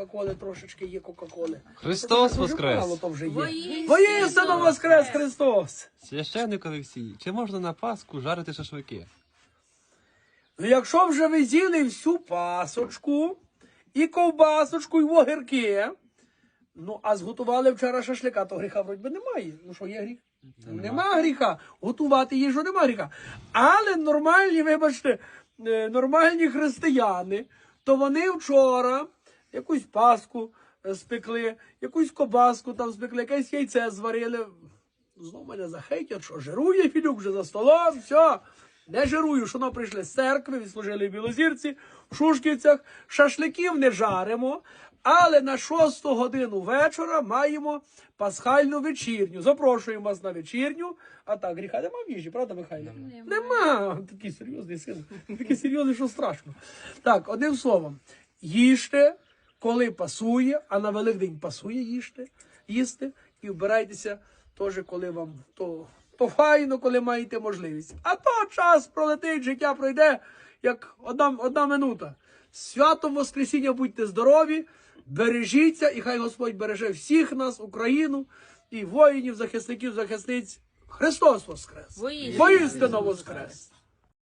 Кока-Коли, трошечки є Кока-Коли. Христос воскрес! мало то вже є. Воістину воскрес Христос! Священник Олексій, чи можна на Пасху жарити шашлики? Ну, якщо вже ви з'їли всю пасочку, і ковбасочку, і огірки, ну, а зготували вчора шашлика, то гріха вроді би немає. Ну що є гріх? Нема. гріха. Готувати їжу нема гріха. Але нормальні, вибачте, е, нормальні християни, то вони вчора якусь паску е, спекли, якусь кобаску там спекли, якесь яйце зварили. Знову мене захейтять, що жирує Філюк вже за столом, все. Не жирую, що нам прийшли з церкви, відслужили в Білозірці, в Шушківцях, шашликів не жаримо, але на 6 годину вечора маємо пасхальну вечірню. Запрошуємо вас на вечірню. А так, гріха нема в їжі, правда, Михайло? Нема. Такий серйозний син. Такий серйозний, що страшно. Так, одним словом, їжте, коли пасує, а на Великдень пасує їжте, їсти і вбирайтеся теж, коли вам то, то файно, коли маєте можливість. А то час пролетить, життя пройде, як одна, одна минута. Святом Воскресіння будьте здорові, бережіться, і хай Господь береже всіх нас, Україну, і воїнів, захисників, захисниць. Христос Воскрес! Воістину Воскрес!